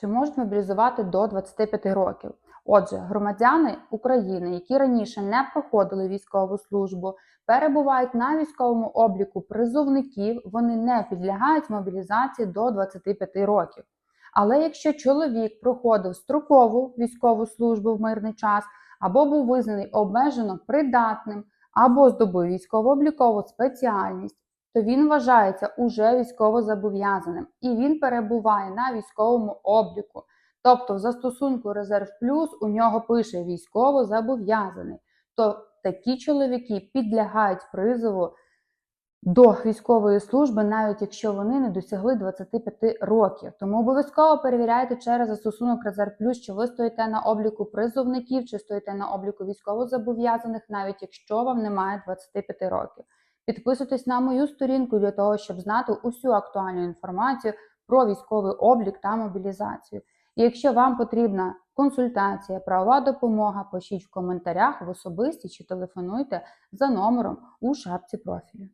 Чи можуть мобілізувати до 25 років? Отже, громадяни України, які раніше не проходили військову службу, перебувають на військовому обліку призовників, вони не підлягають мобілізації до 25 років. Але якщо чоловік проходив строкову військову службу в мирний час, або був визнаний обмежено придатним, або здобув військово-облікову спеціальність, то він вважається уже військовозобов'язаним і він перебуває на військовому обліку. Тобто, в застосунку Резерв Плюс у нього пише військовозобов'язаний. То такі чоловіки підлягають призову до військової служби, навіть якщо вони не досягли 25 років. Тому обов'язково перевіряйте через застосунок Резерв Плюс, чи ви стоїте на обліку призовників, чи стоїте на обліку військовозобов'язаних, навіть якщо вам немає 25 років. Підписуйтесь на мою сторінку для того, щоб знати усю актуальну інформацію про військовий облік та мобілізацію. І якщо вам потрібна консультація, правова допомога, пишіть в коментарях в особисті чи телефонуйте за номером у шапці профілю.